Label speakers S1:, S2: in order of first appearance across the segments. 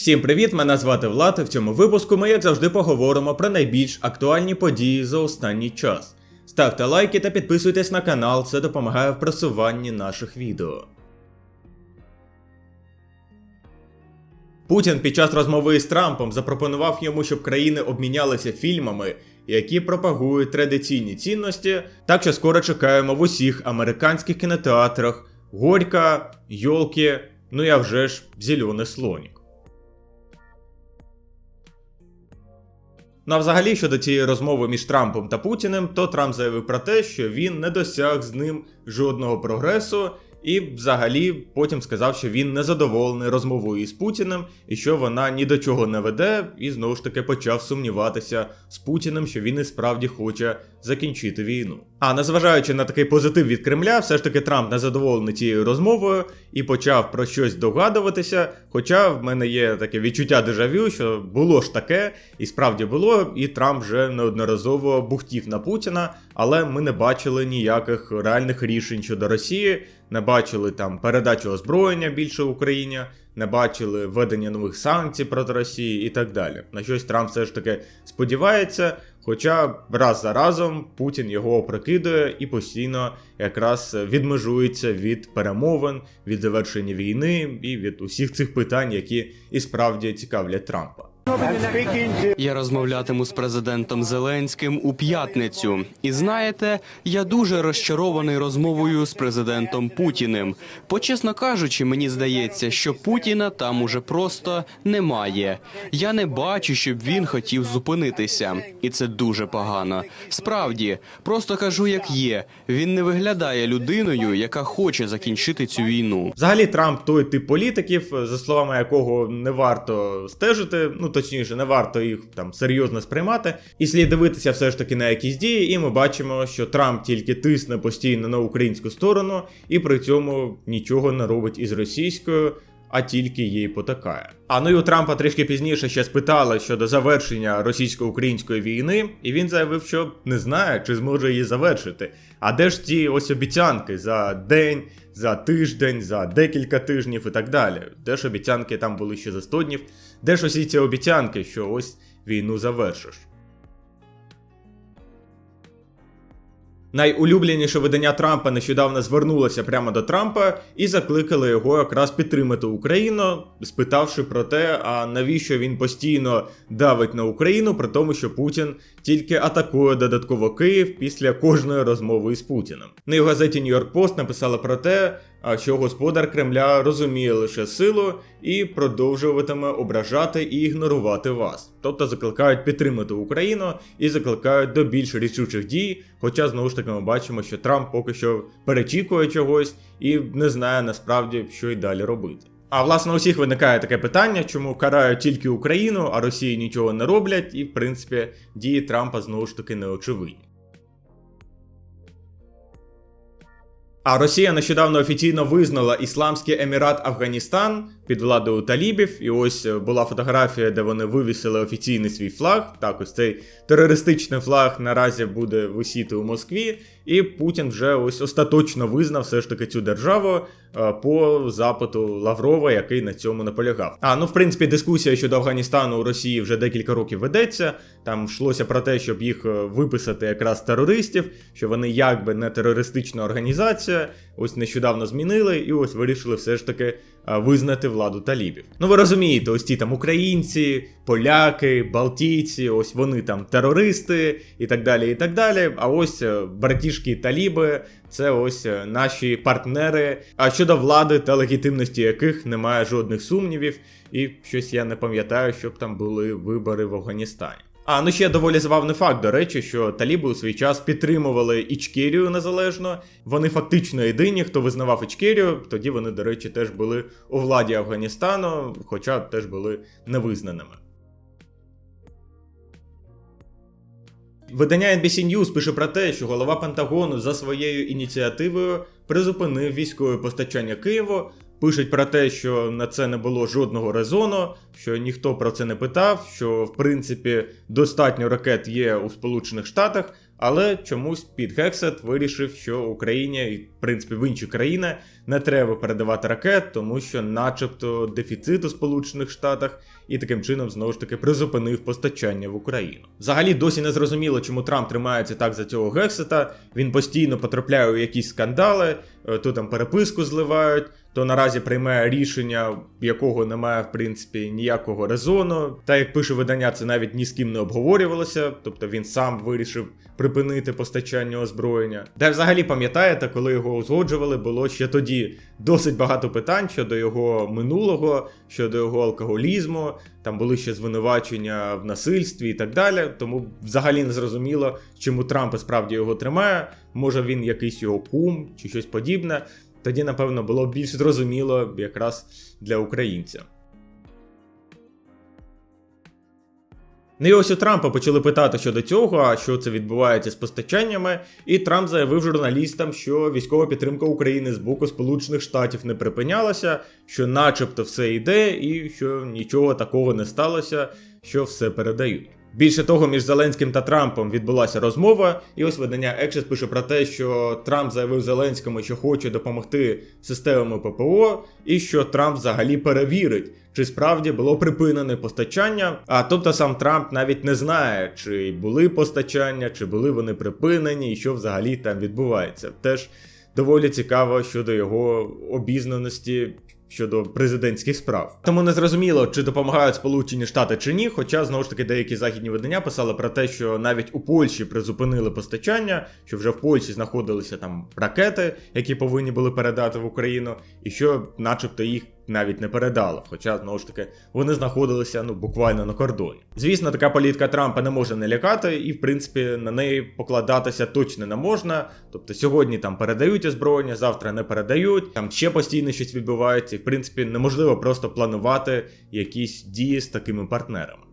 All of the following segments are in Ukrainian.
S1: Всім привіт! Мене звати Влад. і В цьому випуску ми, як завжди, поговоримо про найбільш актуальні події за останній час. Ставте лайки та підписуйтесь на канал, це допомагає в просуванні наших відео. Путін під час розмови з Трампом запропонував йому, щоб країни обмінялися фільмами, які пропагують традиційні цінності, так що скоро чекаємо в усіх американських кінотеатрах Горька, Йолки, ну а вже ж Зелений слонік. Ну а взагалі щодо цієї розмови між Трампом та Путіним, то Трамп заявив про те, що він не досяг з ним жодного прогресу, і взагалі потім сказав, що він не задоволений розмовою із Путіним і що вона ні до чого не веде, і знову ж таки почав сумніватися з Путіним, що він і справді хоче закінчити війну. А незважаючи на такий позитив від Кремля, все ж таки Трамп не задоволений цією розмовою і почав про щось догадуватися. Хоча в мене є таке відчуття дежавю, що було ж таке, і справді було, і Трамп вже неодноразово бухтів на Путіна, але ми не бачили ніяких реальних рішень щодо Росії, не бачили там передачу озброєння більше Україні, не бачили введення нових санкцій проти Росії і так далі. На щось Трамп все ж таки сподівається. Хоча раз за разом Путін його опрокидує і постійно якраз відмежується від перемовин, від завершення війни і від усіх цих питань, які і справді цікавлять Трампа.
S2: Я розмовлятиму з президентом Зеленським у п'ятницю. І знаєте, я дуже розчарований розмовою з президентом Путіним. Почесно кажучи, мені здається, що Путіна там уже просто немає. Я не бачу, щоб він хотів зупинитися, і це дуже погано. Справді, просто кажу, як є. Він не виглядає людиною, яка хоче закінчити цю війну.
S1: Взагалі, Трамп той тип політиків, за словами якого не варто стежити, ну точніше, не варто їх там серйозно сприймати, і слід дивитися все ж таки на якісь дії. І ми бачимо, що Трамп тільки тисне постійно на українську сторону, і при цьому нічого не робить із російською. А тільки їй потакає. А ну і у Трампа трішки пізніше ще спитали щодо завершення російсько-української війни, і він заявив, що не знає, чи зможе її завершити. А де ж ті ось обіцянки за день, за тиждень, за декілька тижнів і так далі? Де ж обіцянки там були ще за 100 днів? Де ж усі ці обіцянки, що ось війну завершиш? Найулюбленіше видання Трампа нещодавно звернулося прямо до Трампа і закликали його якраз підтримати Україну, спитавши про те, а навіщо він постійно давить на Україну, при тому, що Путін тільки атакує додатково Київ після кожної розмови із Путіним. На в газеті Нью-Йорк Пост написали про те, що господар Кремля розуміє лише силу і продовжуватиме ображати і ігнорувати вас. Тобто закликають підтримати Україну і закликають до більш рішучих дій. Хоча знову ж таки ми бачимо, що Трамп поки що перечікує чогось і не знає насправді, що й далі робити. А власне у всіх виникає таке питання, чому карають тільки Україну, а Росії нічого не роблять, і в принципі дії Трампа знову ж таки неочевидні. А Росія нещодавно офіційно визнала Ісламський Емірат Афганістан під владою талібів. І ось була фотографія, де вони вивісили офіційний свій флаг. Так, ось цей терористичний флаг наразі буде висіти у Москві. І Путін вже ось остаточно визнав все ж таки цю державу е, по запиту Лаврова, який на цьому наполягав. А ну в принципі дискусія щодо Афганістану у Росії вже декілька років ведеться. Там йшлося про те, щоб їх е, виписати якраз терористів, що вони якби не терористична організація. Ось нещодавно змінили, і ось вирішили все ж таки е, визнати владу талібів. Ну ви розумієте, ось ті там українці, поляки, балтійці, ось вони там терористи і так далі. і так далі. А ось братішки таліби, це ось наші партнери. А щодо влади та легітимності яких немає жодних сумнівів, і щось я не пам'ятаю, щоб там були вибори в Афганістані. А ну ще доволі забавний факт, до речі, що таліби у свій час підтримували Ічкерію незалежно. Вони фактично єдині, хто визнавав Ічкерію, тоді вони, до речі, теж були у владі Афганістану, хоча теж були невизнаними. Видання NBC News пише про те, що голова Пентагону за своєю ініціативою призупинив військове постачання Києву. Пишуть про те, що на це не було жодного резону, що ніхто про це не питав, що в принципі достатньо ракет є у Сполучених Штатах, Але чомусь Піт Гексет вирішив, що Україні і в принципі в інші країни не треба передавати ракет, тому що, начебто, дефіцит у Сполучених Штатах і таким чином знову ж таки призупинив постачання в Україну. Взагалі досі не зрозуміло, чому Трамп тримається так за цього Гексета. Він постійно потрапляє у якісь скандали, е, то там переписку зливають. То наразі приймає рішення, якого немає в принципі ніякого резону. Та як пише видання, це навіть ні з ким не обговорювалося. Тобто він сам вирішив припинити постачання озброєння. Та взагалі пам'ятаєте, коли його узгоджували, було ще тоді досить багато питань щодо його минулого, щодо його алкоголізму. Там були ще звинувачення в насильстві і так далі. Тому взагалі не зрозуміло, чому Трамп справді його тримає. Може він якийсь його кум чи щось подібне. Тоді, напевно, було більш зрозуміло якраз для українця. Ну і ось у Трампа почали питати щодо цього, а що це відбувається з постачаннями, і Трамп заявив журналістам, що військова підтримка України з боку Сполучених Штатів не припинялася, що начебто все йде, і що нічого такого не сталося, що все передають. Більше того, між Зеленським та Трампом відбулася розмова, і ось видання Екшес пише про те, що Трамп заявив Зеленському, що хоче допомогти системами ППО, і що Трамп взагалі перевірить, чи справді було припинене постачання. А тобто сам Трамп навіть не знає, чи були постачання, чи були вони припинені, і що взагалі там відбувається. Теж доволі цікаво щодо його обізнаності щодо президентських справ. Тому не зрозуміло, чи допомагають Сполучені Штати чи ні. Хоча знову ж таки деякі західні видання писали про те, що навіть у Польщі призупинили постачання, що вже в Польщі знаходилися там ракети, які повинні були передати в Україну, і що, начебто, їх навіть не передала, Хоча знову ж таки вони знаходилися ну буквально на кордоні. Звісно, така політика Трампа не може не лякати, і в принципі на неї покладатися точно не можна. Тобто сьогодні там передають озброєння, завтра не передають. Там ще постійно щось відбувається. І в принципі неможливо просто планувати якісь дії з такими партнерами.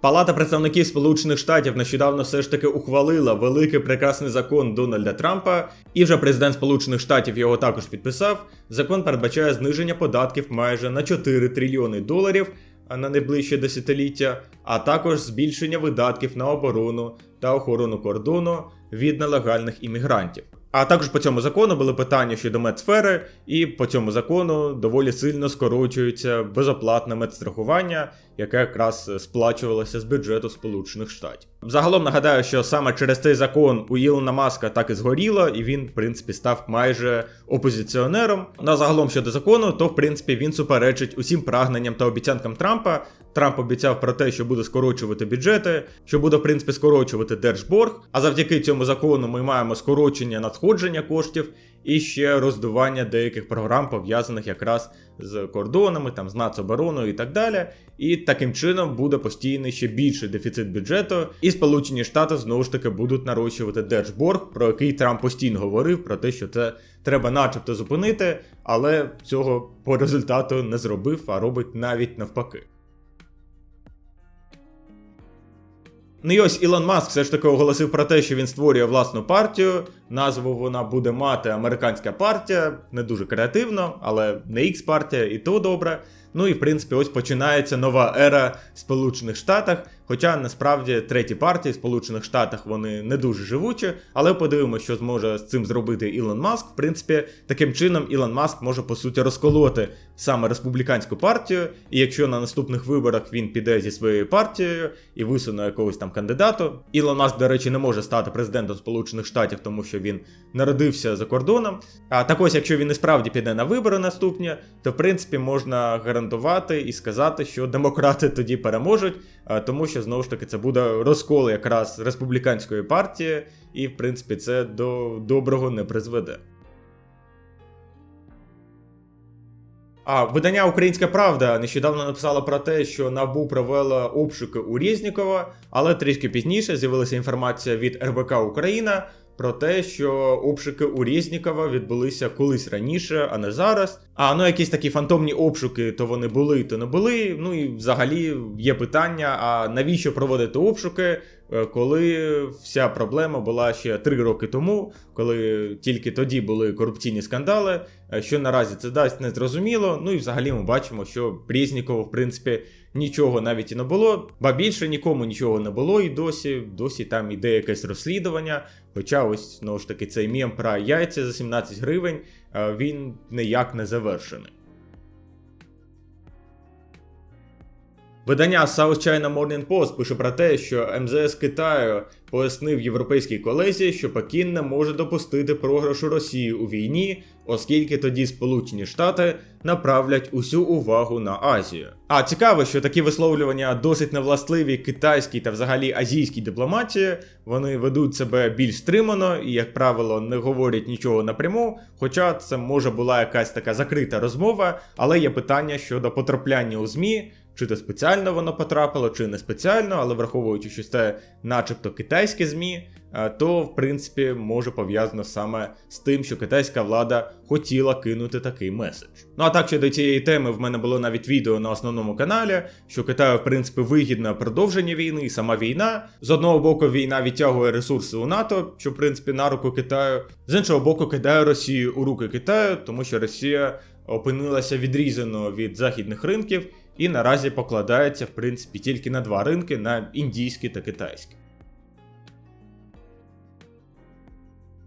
S1: Палата представників Сполучених Штатів нещодавно все ж таки ухвалила великий прекрасний закон Дональда Трампа, і вже президент Сполучених Штатів його також підписав. Закон передбачає зниження податків майже на 4 трильйони доларів на найближче десятиліття, а також збільшення видатків на оборону та охорону кордону від нелегальних іммігрантів. А також по цьому закону були питання щодо медсфери, і по цьому закону доволі сильно скорочується безоплатне медстрахування, яке якраз сплачувалося з бюджету Сполучених Штатів. Загалом нагадаю, що саме через цей закон у Ілона Маска так і згоріло, і він, в принципі, став майже опозиціонером. Ну а загалом щодо закону, то в принципі він суперечить усім прагненням та обіцянкам Трампа. Трамп обіцяв про те, що буде скорочувати бюджети, що буде в принципі скорочувати держборг. А завдяки цьому закону ми маємо скорочення надходження коштів і ще роздування деяких програм, пов'язаних якраз з кордонами, там з нацобороною і так далі. І таким чином буде постійний ще більший дефіцит бюджету, і Сполучені Штати знову ж таки будуть нарощувати держборг, про який Трамп постійно говорив, про те, що це треба, начебто, зупинити, але цього по результату не зробив, а робить навіть навпаки. Ну і ось Ілон Маск все ж таки оголосив про те, що він створює власну партію. Назву вона буде мати американська партія, не дуже креативно, але не X партія, і то добре. Ну і в принципі, ось починається нова ера в Сполучених Штатах. Хоча насправді треті партії в Сполучених Штатах вони не дуже живучі, але подивимося, що зможе з цим зробити Ілон Маск. В принципі, таким чином Ілон Маск може по суті розколоти саме республіканську партію. І якщо на наступних виборах він піде зі своєю партією і висуне якогось там кандидату, Ілон Маск, до речі, не може стати президентом Сполучених Штатів, тому що він народився за кордоном. А так ось, якщо він і справді піде на вибори наступні, то в принципі можна гарантувати і сказати, що демократи тоді переможуть, тому що знову ж таки це буде розкол якраз республіканської партії, і в принципі це до доброго не призведе. А видання Українська Правда нещодавно написало про те, що НАБУ провела обшуки у Різнікова, але трішки пізніше з'явилася інформація від РБК Україна про те, що обшуки у Резнікова відбулися колись раніше, а не зараз. А ну якісь такі фантомні обшуки, то вони були, то не були. Ну і взагалі є питання: а навіщо проводити обшуки? Е, коли вся проблема була ще три роки тому, коли тільки тоді були корупційні скандали. Е, Що наразі це дасть незрозуміло. Ну і взагалі ми бачимо, що Прєзнікову, в принципі, нічого навіть і не було, ба більше нікому нічого не було і досі. Досі там іде якесь розслідування. Хоча ось знову ж таки цей мєм про яйця за 17 гривень е, він ніяк не завершений. Видання South China Morning Post пише про те, що МЗС Китаю пояснив європейській колезі, що Пекін не може допустити програшу Росії у війні, оскільки тоді Сполучені Штати направлять усю увагу на Азію. А цікаво, що такі висловлювання досить невластливі китайській та взагалі азійській дипломатії. Вони ведуть себе більш стримано і, як правило, не говорять нічого напряму. Хоча це може була якась така закрита розмова, але є питання щодо потрапляння у ЗМІ. Чи то спеціально воно потрапило, чи не спеціально, але враховуючи, що це начебто китайське ЗМІ, е, то в принципі може пов'язано саме з тим, що китайська влада хотіла кинути такий меседж. Ну а так щодо цієї теми, в мене було навіть відео на основному каналі, що Китаю, в принципі, вигідне продовження війни, і сама війна. З одного боку, війна відтягує ресурси у НАТО, що в принципі на руку Китаю, з іншого боку, кидає Росію у руки Китаю, тому що Росія опинилася відрізано від західних ринків і наразі покладається, в принципі, тільки на два ринки: на індійський та китайський.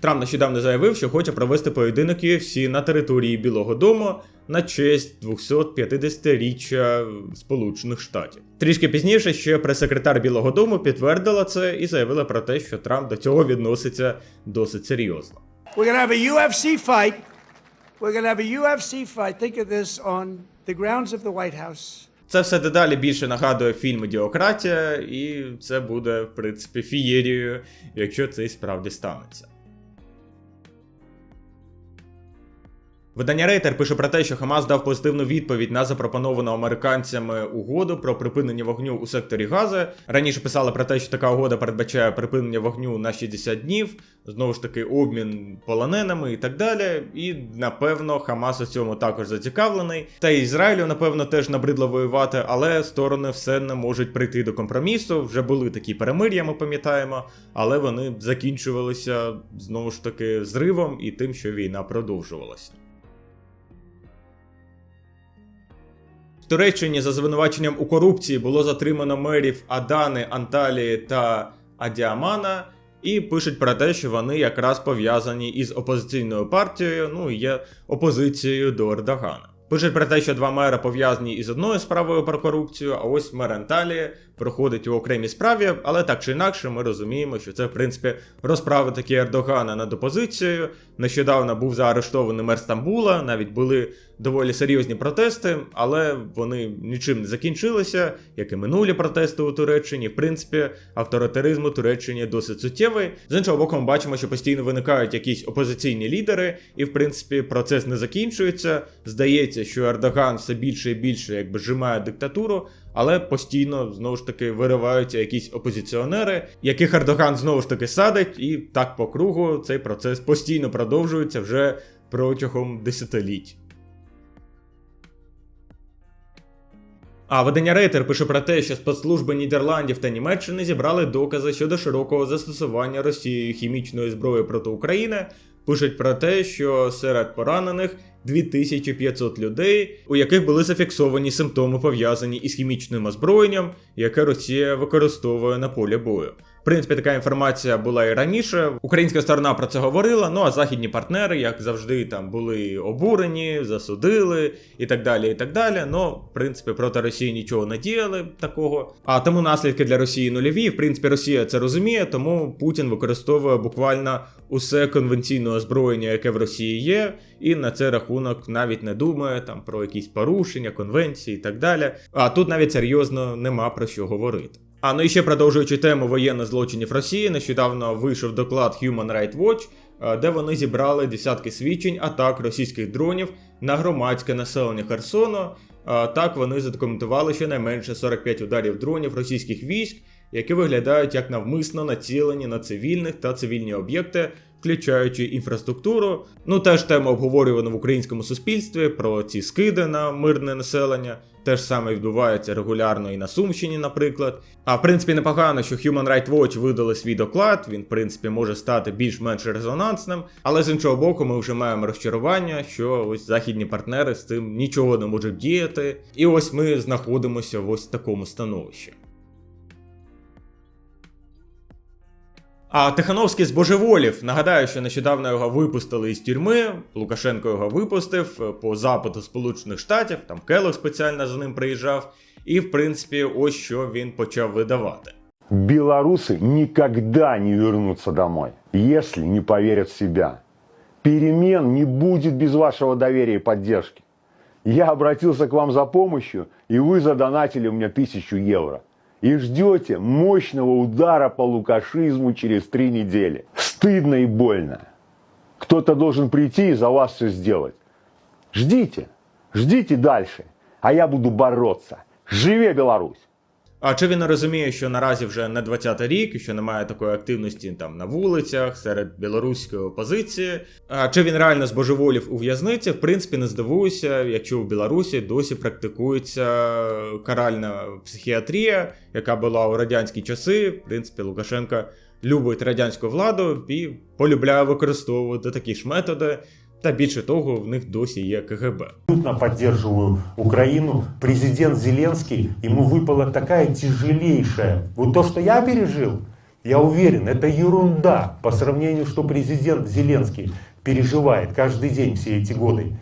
S1: Трамп нещодавно заявив, що хоче провести поєдинок UFC на території Білого Дому на честь 250-річчя Сполучених Штатів. Трішки пізніше ще прес-секретар Білого Дому підтвердила це і заявила про те, що Трамп до цього відноситься досить серйозно.
S3: We're to have a UFC fight. We're to have a UFC fight. Think of this on the grounds of the White House.
S1: Це все дедалі більше нагадує фільм Ідіократія, і це буде, в принципі, фієрією, якщо це і справді станеться. Видання Рейтер пише про те, що Хамас дав позитивну відповідь на запропоновану американцями угоду про припинення вогню у секторі Гази. Раніше писали про те, що така угода передбачає припинення вогню на 60 днів, знову ж таки, обмін полоненими і так далі. І напевно Хамас у цьому також зацікавлений. Та й Ізраїлю, напевно, теж набридло воювати, але сторони все не можуть прийти до компромісу. Вже були такі перемир'я, ми пам'ятаємо, але вони закінчувалися знову ж таки зривом і тим, що війна продовжувалася. В Туреччині за звинуваченням у корупції було затримано мерів Адани, Анталії та Адіамана, і пишуть про те, що вони якраз пов'язані із опозиційною партією, ну і є опозицією до Ердогана. Пишуть про те, що два мера пов'язані із одною справою про корупцію, а ось мер Анталії проходить у окремій справі, але так чи інакше ми розуміємо, що це в принципі розправи такі Ердогана над опозицією. Нещодавно був заарештований мер Стамбула, навіть були доволі серйозні протести, але вони нічим не закінчилися, як і минулі протести у Туреччині. В принципі, авторитаризм у Туреччині досить суттєвий. З іншого боку, ми бачимо, що постійно виникають якісь опозиційні лідери, і в принципі процес не закінчується. Здається, що Ердоган все більше і більше якби зжимає диктатуру. Але постійно знову ж таки вириваються якісь опозиціонери, яких Ердоган знову ж таки садить, і так по кругу цей процес постійно продовжується вже протягом десятиліть. А видання Рейтер пише про те, що спецслужби Нідерландів та Німеччини зібрали докази щодо широкого застосування Росією хімічної зброї проти України. Пишуть про те, що серед поранених 2500 людей, у яких були зафіксовані симптоми пов'язані із хімічним озброєнням, яке Росія використовує на полі бою. В принципі, така інформація була і раніше. Українська сторона про це говорила. Ну а західні партнери, як завжди, там були обурені, засудили і так далі. І так далі. Ну, в принципі, проти Росії нічого не діяли такого. А тому наслідки для Росії нульові. В принципі, Росія це розуміє, тому Путін використовує буквально усе конвенційне озброєння, яке в Росії є, і на цей рахунок навіть не думає там про якісь порушення, конвенції і так далі. А тут навіть серйозно нема про що говорити. А ну і ще продовжуючи тему воєнних злочинів Росії, нещодавно вийшов доклад Human Rights Watch, е, де вони зібрали десятки свідчень атак російських дронів на громадське населення Херсону. Е, Так вони задокументували щонайменше 45 ударів дронів російських військ, які виглядають як навмисно націлені на цивільних та цивільні об'єкти, включаючи інфраструктуру. Ну теж тема обговорювана в українському суспільстві про ці скиди на мирне населення. Те ж саме відбувається регулярно і на Сумщині, наприклад. А в принципі непогано, що Human Rights Watch видали свій доклад. Він, в принципі, може стати більш-менш резонансним. Але з іншого боку, ми вже маємо розчарування, що ось західні партнери з цим нічого не можуть діяти. І ось ми знаходимося в ось такому становищі. А Тихановський збожеволів. Нагадаю, що нещодавно його випустили із тюрми. Лукашенко його випустив е, по запиту Сполучених Штатів. Там Келлог спеціально за ним приїжджав. І, в принципі, ось що він почав видавати.
S4: Белорусы никогда не вернутся домой, если не поверят в себя. Перемен не будет без вашего доверия и поддержки. Я обратился к вам за помощью, и вы задонатили мне тысячу евро. И ждете мощного удара по лукашизму через три недели. Стыдно и больно. Кто-то должен прийти и за вас все сделать. Ждите, ждите дальше, а я буду бороться. Живе Беларусь!
S1: А чи він розуміє, що наразі вже не 20-й рік, що немає такої активності там на вулицях, серед білоруської опозиції? А чи він реально збожеволів у в'язниці? В принципі, не здивуюся, якщо в Білорусі досі практикується каральна психіатрія, яка була у радянські часи. В принципі, Лукашенко любить радянську владу і полюбляє використовувати такі ж методи. Та більше того, в них досі є КГБ.
S5: абсолютно поддерживаю Украину. Президент Зеленский, ему выпала такая тяжелейшая. Вот то, что я пережил, я уверен, это ерунда по сравнению, что президент Зеленский переживает каждый день все эти годы.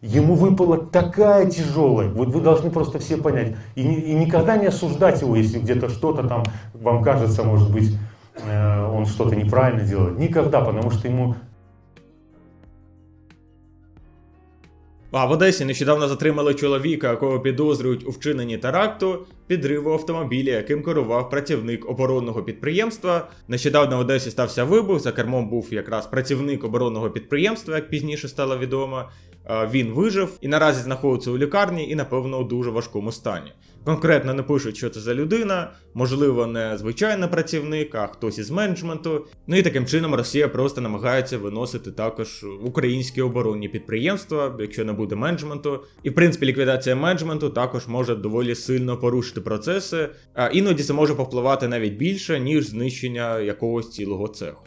S5: Ему выпала такая тяжелая, вот вы должны просто все понять, и, ни- и никогда не осуждать его, если где-то что-то там вам кажется, может быть, э, он что-то неправильно делает. Никогда, потому что ему
S1: А в Одесі нещодавно затримали чоловіка, якого підозрюють у вчиненні теракту, підриву автомобіля, яким керував працівник оборонного підприємства. Нещодавно в Одесі стався вибух. За кермом був якраз працівник оборонного підприємства, як пізніше стало відомо. Він вижив і наразі знаходиться у лікарні і, напевно, у дуже важкому стані. Конкретно не пишуть, що це за людина, можливо, не звичайний працівник, а хтось із менеджменту. Ну і таким чином Росія просто намагається виносити також українські оборонні підприємства, якщо не буде менеджменту. І в принципі ліквідація менеджменту також може доволі сильно порушити процеси, а іноді це може повпливати навіть більше, ніж знищення якогось цілого цеху.